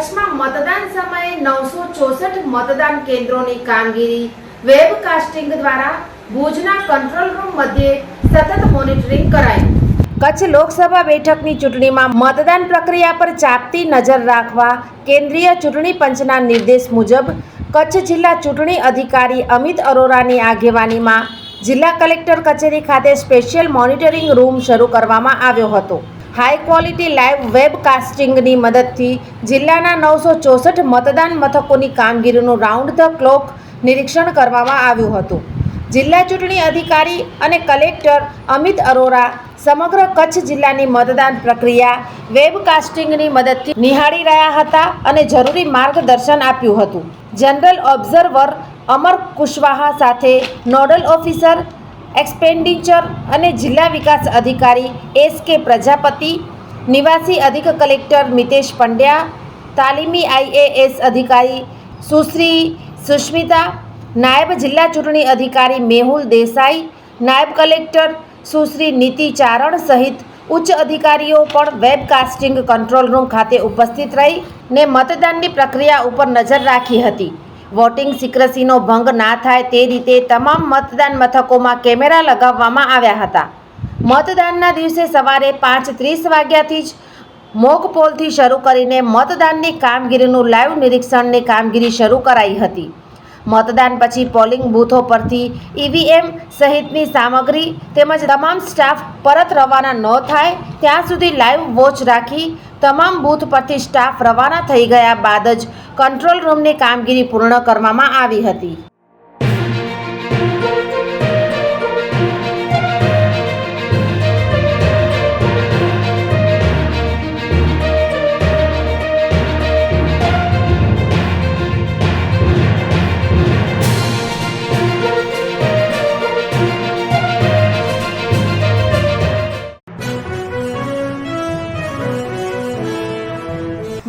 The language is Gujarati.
કચ્છમાં મતદાન સમયે નવસો ચોસઠ મતદાન કેન્દ્રોની કામગીરી. વેબકાસ્ટિંગ દ્વારા ભુજના કંટ્રોલ રૂમ મધ્યે સતત મોનિટરિંગ કરાયું. કચ્છ લોકસભા બેઠકની ચૂંટણીમાં મતદાન પ્રક્રિયા પર ચાપતી નજર રાખવા કેન્દ્રીય ચૂંટણી પંચના નિર્દેશ મુજબ કચ્છ જિલ્લા ચૂંટણી અધિકારી અમિત અરોરાની આગેવાનીમાં જિલ્લા કલેક્ટર કચેરી ખાતે સ્પેશિયલ મોનિટરિંગ રૂમ શરૂ કરવામાં આવ્યો હતો. હાઈ ક્વોલિટી લાઈવ વેબકાસ્ટિંગની મદદથી જિલ્લાના નવસો ચોસઠ મતદાન મથકોની કામગીરીનું રાઉન્ડ ધ ક્લોક નિરીક્ષણ કરવામાં આવ્યું હતું. જિલ્લા ચૂંટણી અધિકારી અને કલેક્ટર અમિત અરોરા સમગ્ર કચ્છ જિલ્લાની મતદાન પ્રક્રિયા વેબકાસ્ટિંગની મદદથી નિહાળી રહ્યા હતા અને જરૂરી માર્ગદર્શન આપ્યું હતું. જનરલ ઓબ્ઝર્વર અમર કુશવાહા સાથે નોડલ ઓફિસર એક્સપેન્ડિચર અને જિલ્લા વિકાસ અધિકારી એસ કે પ્રજાપતિ, નિવાસી અધિક કલેક્ટર મિતેશ પંડ્યા, તાલીમી આઈએએસ અધિકારી સુશ્રી સુષ્મિતા, નાયબ જિલ્લા ચૂંટણી અધિકારી મેહુલ દેસાઈ, નાયબ કલેક્ટર સુશ્રી નીતિ ચારણ સહિત ઉચ્ચ અધિકારીઓ પણ વેબકાસ્ટિંગ કંટ્રોલ રૂમ ખાતે ઉપસ્થિત રહી ને મતદાનની પ્રક્રિયા ઉપર નજર રાખી હતી. વોટિંગ સિક્રસીનો ભંગ ના થાય તે રીતે તમામ મતદાન મથકોમાં કેમેરા લગાવવામાં આવ્યા હતા. મતદાનના દિવસે સવારે પાંચ ત્રીસ વાગ્યાથી જ મોક પોલથી શરૂ કરીને મતદાનની કામગીરીનું લાઈવ નિરીક્ષણની કામગીરી શરૂ કરાઈ હતી. મતદાન પછી પોલિંગ બૂથો પરથી ઈવીએમ સહિતની સામગ્રી તેમજ તમામ સ્ટાફ પરત રવાના ન થાય ત્યાં સુધી લાઈવ વોચ રાખી તમામ બૂથ પરથી સ્ટાફ રવાના થઈ ગયા બાદ જ કંટ્રોલ રૂમની કામગીરી પૂર્ણ કરવામાં આવી હતી.